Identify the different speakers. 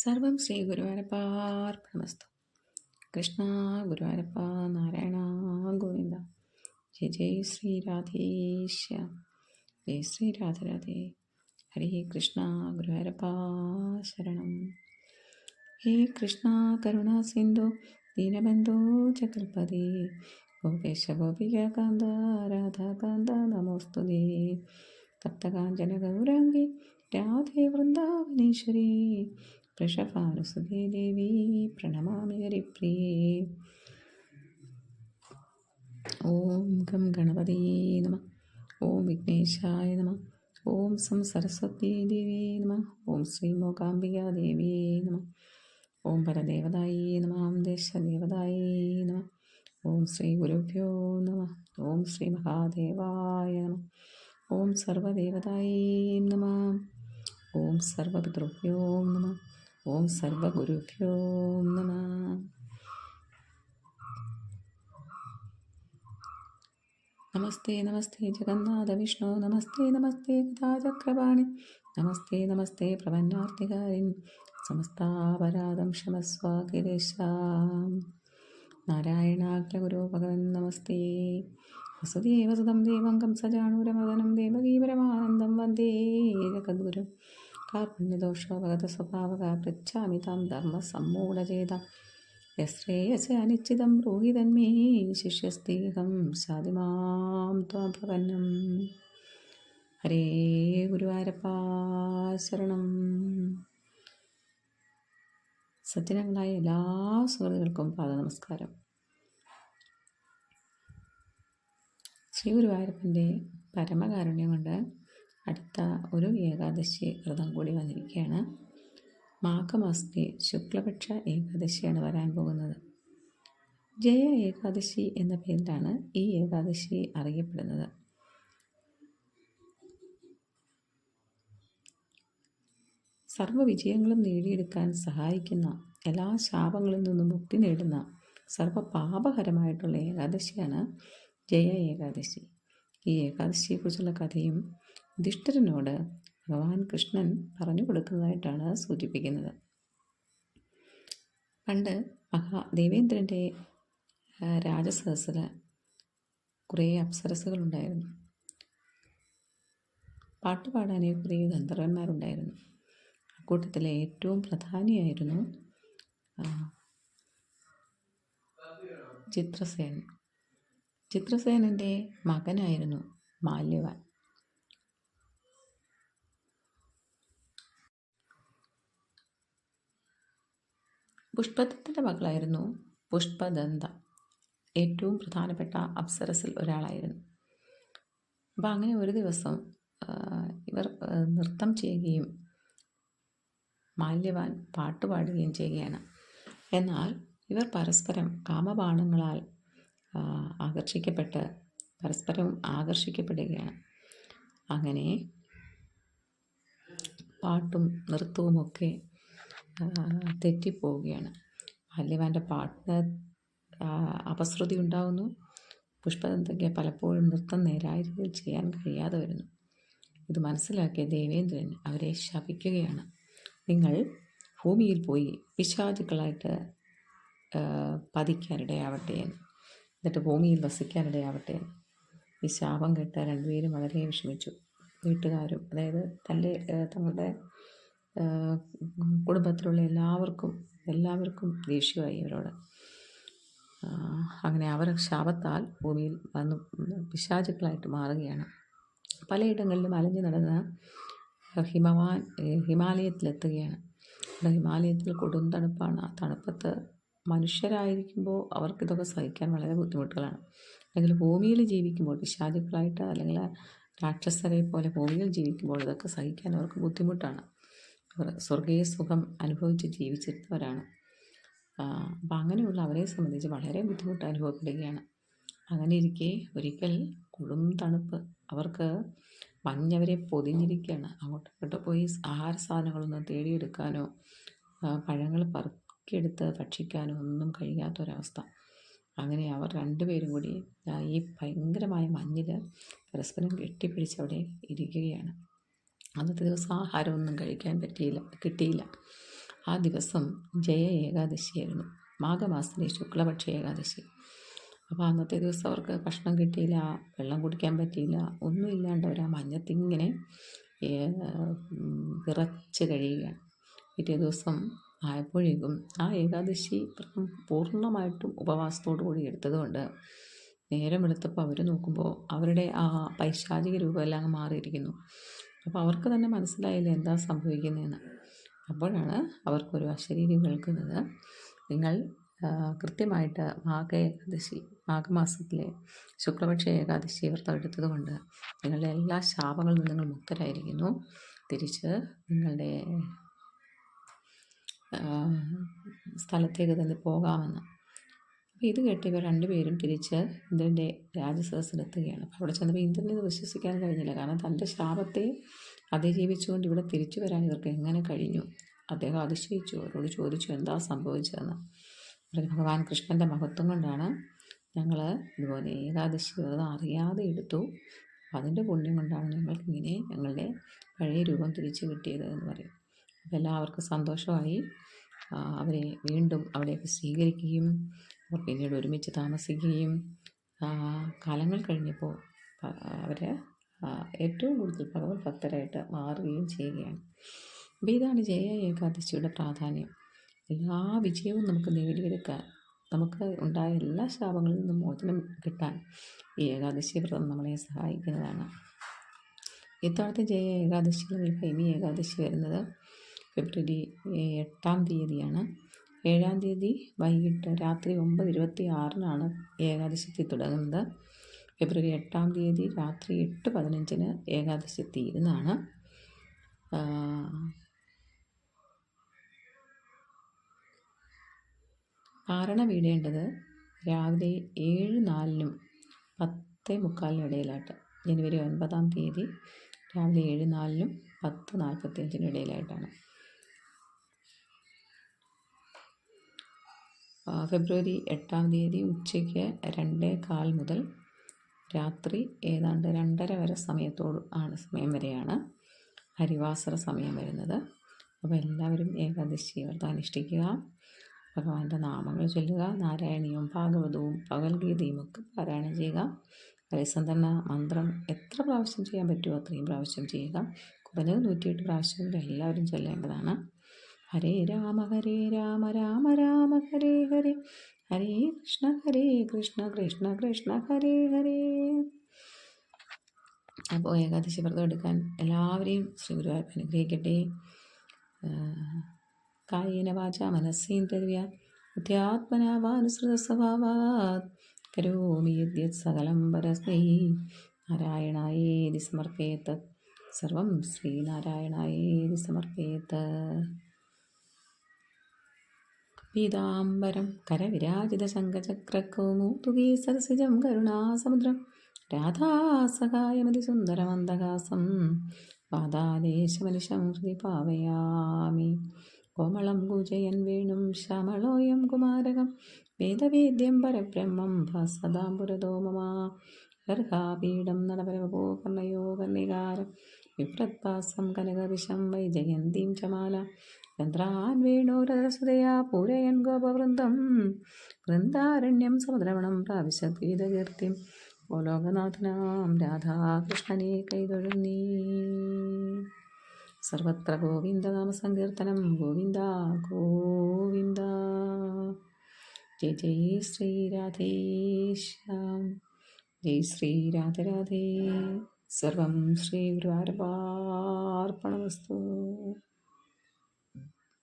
Speaker 1: സർവം ശ്രീ ഗുരുവായൂരപ്പാർപ്പണമസ്തു കൃഷ്ണ ഗുരുവായൂരപ്പ നാരായണ ഗോവിന്ദ. ജയ ജയ് ശ്രീ രാധേശ ജയ ശ്രീ രാധരാധേ ഹരേ കൃഷ്ണ ഗുരുവായൂരപ്പ ശരണം. ഹേ കൃഷ്ണ കരുണ സിന്ധു ദീനബന്ധു ചകൽപതി ഗോപേശ ഗോപികാന്ത രാധാകാന്ത നമോസ്തുതേ. തപ്തകാഞ്ചന ഗൗരാംഗി രാധേ വൃന്ദാവനേശ്വരി. വൃഷഭാനുസുതേ ദേവി പ്രണമാമി ഹരിപ്രിയേ ഓം ഗം ഗണപതിയേ നമ ഓം വിഘ്നേശായ നമ ഓം സം സരസ്വതീ ദേവി നമ ഓം ശ്രീ മോകാംബികാ ദേവി നമ ഓം പരദേവതായി നമ ദേശദേവതായി നമ ഓം ശ്രീ ഗുരുഭ്യോ നമ ഓം ശ്രീ മഹാദേവായ നമ ഓം സർവദേവതായി നമ ഓം സർവപിതൃഭ്യോ നമ ഓം സർവഗുരുഭ്യോ നമ. നമസ്തേ നമസ്തേ ജഗന്നാഥ വിഷ്ണു. നമസ്തേ നമസ്തേ ഗതാചക്രവാണി നമസ്തേ നമസ്തേ പ്രപന്നാർത്തികാരിൻ സമസ്താപരാധം ക്ഷമസ്വ നാരായണാഗ്രഗുരു ഭഗവൻ നമസ്തേ. വസുദേവസുതം ദേവം കംസജാണൂരമദനം ദേവകീപരമാനന്ദം വന്ദേ ജഗദ്ഗുരു. കാർപ്പണ്യദോഷോപഗത സ്വഭാവക പൃച്ഛാമി ധർമ്മ ധർമ്മസമ്മൂഢചേത. യശ്രേയസ് അനിശ്ചിതം ബ്രൂഹി തന്മേ ശിഷ്യസ്തേഹം ശാതിമാം ത്വാം പ്രപന്നം ഹരേ ഗുരുവാരപ്പാശരണം സജ്ജനങ്ങളായ എല്ലാ സുഹൃത്തുക്കൾക്കും പാദ നമസ്കാരം ശ്രീ ഗുരുവായൂരപ്പന്റെ പരമകാരുണ്യം കൊണ്ട് അടുത്ത ഒരു ഏകാദശി വ്രതം കൂടി വന്നിരിക്കുകയാണ്. മാഘമാസത്തെ ശുക്ലപക്ഷ ഏകാദശിയാണ് വരാൻ പോകുന്നത്. ജയ ഏകാദശി എന്ന പേരിലാണ് ഈ ഏകാദശി അറിയപ്പെടുന്നത്. സർവവിജയങ്ങളും നേടിയെടുക്കാൻ സഹായിക്കുന്ന എല്ലാ ശാപങ്ങളിൽ നിന്നും മുക്തി നേടുന്ന സർവപാപകരമായിട്ടുള്ള ഏകാദശിയാണ് ജയ ഏകാദശി. ഈ ഏകാദശിയെക്കുറിച്ചുള്ള കഥയും യുധിഷ്ഠിരനോട് ഭഗവാൻ കൃഷ്ണൻ പറഞ്ഞു കൊടുക്കുന്നതായിട്ടാണ് സൂചിപ്പിക്കുന്നത്. പണ്ട് മഹാ ദേവേന്ദ്രന്റെ രാജസദസ്സിൽ കുറേ അപ്സരസുകളുണ്ടായിരുന്നു പാട്ടുപാടാനേ കുറേ ഗന്ധർവന്മാരുണ്ടായിരുന്നു അക്കൂട്ടത്തിലെ ഏറ്റവും പ്രധാനിയായിരുന്നു ചിത്രസേൻ ചിത്രസേനന്റെ മകനായിരുന്നു മാല്യവാൻ. പുഷ്പദത്തിന്റെ മകളായിരുന്നു പുഷ്പദന്ത. ഏറ്റവും പ്രധാനപ്പെട്ട അപ്സരസിൽ ഒരാളായിരുന്നു. അപ്പോൾ അങ്ങനെ ഒരു ദിവസം ഇവർ നൃത്തം ചെയ്യുകയും മാല്യവാൻ പാട്ടുപാടുകയും ചെയ്യുകയാണ്. എന്നാൽ ഇവർ പരസ്പരം കാമബാണങ്ങളാൽ ആകർഷിക്കപ്പെട്ട് പരസ്പരം ആകർഷിക്കപ്പെടുകയാണ്. അങ്ങനെ പാട്ടും നൃത്തവുമൊക്കെ തെറ്റിപ്പോവുകയാണ്. ബാല്യവാന്റെ പാട്ടിന് അപശ്രുതി ഉണ്ടാകുന്നു പുഷ്പദന്തയ്ക്ക് പലപ്പോഴും നൃത്തം നേരായ രീതിയിൽ ചെയ്യാൻ കഴിയാതെ വരുന്നു. ഇത് മനസ്സിലാക്കിയ ദേവേന്ദ്രൻ അവരെ ശപിക്കുകയാണ്. നിങ്ങൾ ഭൂമിയിൽ പോയി പിശാചുക്കളായിട്ട് പതിക്കാനിടയാവട്ടെ എന്ന്. എന്നിട്ട് ഭൂമിയിൽ വസിക്കാനിടയാവട്ടെ എന്ന്. ഈ ശാപം കേട്ട രണ്ടുപേരും വളരെ വിഷമിച്ചു. വീട്ടുകാരും അതായത് തന്റെ തങ്ങളുടെ കുടുംബത്തിലുള്ള എല്ലാവർക്കും എല്ലാവർക്കും ദേഷ്യമായി അവരോട്. അങ്ങനെ അവർ ശാപത്താൽ ഭൂമിയിൽ വന്ന് പിശാചുക്കളായിട്ട് മാറുകയാണ്. പലയിടങ്ങളിലും അലഞ്ഞു നടന്ന് ഹിമവാൻ ഹിമാലയത്തിലെത്തുകയാണ്. അവിടെ ഹിമാലയത്തിൽ കൊടും തണുപ്പാണ്. ആ തണുപ്പത്ത് മനുഷ്യരായിരിക്കുമ്പോൾ അവർക്കിതൊക്കെ സഹിക്കാൻ വളരെ ബുദ്ധിമുട്ടുകളാണ്. അല്ലെങ്കിൽ ഭൂമിയിൽ ജീവിക്കുമ്പോൾ പിശാചുക്കളായിട്ട് അല്ലെങ്കിൽ രാക്ഷസരെ പോലെ ഭൂമിയിൽ ജീവിക്കുമ്പോൾ ഇതൊക്കെ സഹിക്കാൻ അവർക്ക് ബുദ്ധിമുട്ടാണ്. സ്വർഗീയ സുഖം അനുഭവിച്ച് ജീവിച്ചിരുന്നവരാണ്. അപ്പം അങ്ങനെയുള്ള അവരെ സംബന്ധിച്ച് വളരെ ബുദ്ധിമുട്ട് അനുഭവപ്പെടുകയാണ്. അങ്ങനെ ഇരിക്കെ ഒരിക്കൽ കൊടും തണുപ്പ്. അവർക്ക് മഞ്ഞവരെ പൊതിഞ്ഞിരിക്കുകയാണ് അങ്ങോട്ട് ഇങ്ങോട്ട് പോയി ആഹാര സാധനങ്ങളൊന്നും തേടിയെടുക്കാനോ പഴങ്ങൾ പറക്കിയെടുത്ത് ഭക്ഷിക്കാനോ ഒന്നും കഴിയാത്തൊരവസ്ഥ. അങ്ങനെ അവർ രണ്ടുപേരും കൂടി ഈ ഭയങ്കരമായ മഞ്ഞിൽ പരസ്പരം കെട്ടിപ്പിടിച്ച് അവിടെ ഇരിക്കുകയാണ്. അന്നത്തെ ദിവസം ആഹാരമൊന്നും കഴിക്കാൻ പറ്റിയില്ല കിട്ടിയില്ല. ആ ദിവസം ജയ ഏകാദശിയായിരുന്നു. മാഘമാസത്തിലെ ശുക്ലപക്ഷ ഏകാദശി. അപ്പോൾ അന്നത്തെ ദിവസം അവർക്ക് ഭക്ഷണം കിട്ടിയില്ല വെള്ളം കുടിക്കാൻ പറ്റിയില്ല ഒന്നുമില്ലാണ്ട് അവർ ആ മഞ്ഞത്തിങ്ങനെ വിറച്ച് കഴിയുകയാണ്. പിറ്റേ ദിവസം ആയപ്പോഴേക്കും ആ ഏകാദശി പൂർണമായിട്ടും ഉപവാസത്തോടു കൂടി എടുത്തതുകൊണ്ട് നേരം വെളുത്തപ്പോൾ അവർ നോക്കുമ്പോൾ അവരുടെ ആ പൈശാചിക രൂപമെല്ലാം മാറിയിരിക്കുന്നു. അപ്പോൾ അവർക്ക് തന്നെ മനസ്സിലായില്ല എന്താ സംഭവിക്കുന്നതെന്ന്. അപ്പോഴാണ് അവർക്കൊരു അശരീരി കേൾക്കുന്നത് നിങ്ങൾ കൃത്യമായിട്ട് മാഘ ഏകാദശി മാഘമാസത്തിലെ ശുക്ലപക്ഷ ഏകാദശി വ്രതം എടുത്തതുകൊണ്ട് നിങ്ങളുടെ എല്ലാ ശാപങ്ങളിൽ നിങ്ങൾ മുക്തരായിരിക്കുന്നു. തിരിച്ച് നിങ്ങളുടെ സ്ഥലത്തേക്ക് തന്നെ പോകാമെന്ന്. അപ്പോൾ ഇത് ഇവർ രണ്ടുപേരും തിരിച്ച് ഇന്ദ്രന്റെ രാജസദസ്സിലെത്തുകയാണ് അപ്പോൾ അവിടെ ചെന്നപ്പോൾ ഇന്ദ്രനെ വിശ്വസിക്കാൻ കഴിഞ്ഞില്ല. കാരണം തന്റെ ശാപത്തെ അതിജീവിച്ചുകൊണ്ട് ഇവിടെ തിരിച്ചു വരാൻ ഇവർക്ക് എങ്ങനെ കഴിഞ്ഞു? അദ്ദേഹം അതിശയിച്ചു. അവരോട് ചോദിച്ചു എന്താ സംഭവിച്ചതെന്ന്? ഭഗവാൻ കൃഷ്ണന്റെ മഹത്വം കൊണ്ടാണ് ഞങ്ങൾ ഇതുപോലെ ഏകാദശി വ്രതം അറിയാതെ എടുത്തു. അതിന്റെ പുണ്യം കൊണ്ടാണ് ഞങ്ങൾക്കിങ്ങനെ ഞങ്ങളുടെ പഴയ രൂപം തിരിച്ചു കിട്ടിയത് എന്ന് പറയും. അപ്പോൾ എല്ലാവർക്കും സന്തോഷമായി. അവരെ വീണ്ടും അവിടേക്ക് സ്വീകരിക്കുകയും അവർ പിന്നീട് ഒരുമിച്ച് താമസിക്കുകയും കാലങ്ങൾ കഴിഞ്ഞപ്പോൾ അവർ ഏറ്റവും കൂടുതൽ ഭഗവത് ഭക്തരായിട്ട് മാറുകയും ചെയ്യുകയാണ്. അപ്പോൾ ഇതാണ് ജയ ഏകാദശിയുടെ പ്രാധാന്യം. എല്ലാ വിജയവും നമുക്ക് നേടിയെടുക്കാൻ നമുക്ക് ഉണ്ടായ എല്ലാ ശാപങ്ങളിൽ നിന്നും മോചനം കിട്ടാൻ ഈ ഏകാദശി വ്രതം നമ്മളെ സഹായിക്കുന്നതാണ്. ഇത്തവണത്തെ ജയ ഏകാദശി അല്ലെങ്കിൽ ഭൈമി ഏകാദശി വരുന്നത് ഫെബ്രുവരി എട്ടാം തീയതിയാണ്. ഏഴാം തീയതി വൈകിട്ട് രാത്രി ഒമ്പത് ഇരുപത്തി ആറിനാണ് ഏകാദശി തുടങ്ങുന്നത്. ഫെബ്രുവരി എട്ടാം തീയതി രാത്രി എട്ട് പതിനഞ്ചിന് ഏകാദശി തീരുന്നതാണ്. കാരണം വീടേണ്ടത് രാവിലെ ഏഴ് നാലിനും പത്ത് മുക്കാലിനും ഇടയിലായിട്ട് ജനുവരി ഒൻപതാം തീയതി രാവിലെ ഏഴ് നാലിനും പത്ത് നാൽപ്പത്തിയഞ്ചിനും ഇടയിലായിട്ടാണ്. ഫെബ്രുവരി എട്ടാം തീയതി ഉച്ചയ്ക്ക് രണ്ടേ കാൽ മുതൽ രാത്രി ഏതാണ്ട് രണ്ടര വരെ സമയത്തോട് ആണ് സമയം വരെയാണ് ഹരിവാസര സമയം വരുന്നത്. അപ്പോൾ എല്ലാവരും ഏകാദശി വ്രതം അനുഷ്ഠിക്കുക. ഭഗവാന്റെ നാമങ്ങൾ ചൊല്ലുക. നാരായണീയവും ഭാഗവതവും ഭഗവത്ഗീതയും ഒക്കെ പാരായണം ചെയ്യുക. ഹരിസന്ധന മന്ത്രം എത്ര പ്രാവശ്യം ചെയ്യാൻ പറ്റുമോ അത്രയും പ്രാവശ്യം ചെയ്യുക. കുറഞ്ഞത് നൂറ്റിയെട്ട് പ്രാവശ്യം എല്ലാവരും ചൊല്ലേണ്ടതാണ്. ഹരേ രാമ ഹരേ രാമ രാമ രാമ ഹരേ ഹരേ. ഹരേ കൃഷ്ണ ഹരേ കൃഷ്ണ കൃഷ്ണ കൃഷ്ണ ഹരേ ഹരേ. അപ്പോൾ ഏകാദശി വ്രതം എടുക്കാൻ എല്ലാവരെയും ശ്രീ ഗുരുവായൂർ അനുഗ്രഹിക്കട്ടെ. കായേന വാച മനസ്സേന്ദ്രിയ അധ്യാത്മനാ വാനുസൃതസ്വഭാവാത് കരോമി യദ്യത് സകലം പരസ്മൈ. നാരായണായേതി സമർപ്പേത് സർവം ശ്രീനാരായണായേതി സമർപ്പേത് പീതാംബരം കരവിരാജിതശങ്കചക്രകൗമുതുകീ സരസിജം കരുണാസമുദ്രം രാധാസഹായമതി സുന്ദരമന്ദഹാസം പാതാലേശമനിശം ഹൃദി പാവയാമി. കോമളം കൂജയൻ വേണും ശ്യാമളോയം കുമാരകം വേദവേദ്യം പരബ്രഹ്മം ഭാസദാം പുരതോ ഗർഹാപീഠം നടപരവപോ കർണയോ കർണികാരം വിപ്രത്പാസം കനകവിശം വൈജയന്തീം ചമാല ചന്ദ്രാൻ വേണോരസുതയാ പൂരയൻ ഗോപവൃന്ദം വൃന്ദാരണ്യം സമുദ്രവണം പ്രാവശ്യഗീതകീർത്തിം ഓ ലോകനാഥനാം രാധാകൃഷ്ണനെ കൈതൊഴുന്നീ സർവത്ര ഗോവിന്ദനാമസങ്കീർത്തനം ഗോവിന്ദ ഗോവിന്ദ ജയ ജയ ശ്രീരാധേശ്യാം ജയ ശ്രീ സർവം ശ്രീ ഗുരുവായൂരപ്പാർപ്പണമസ്തു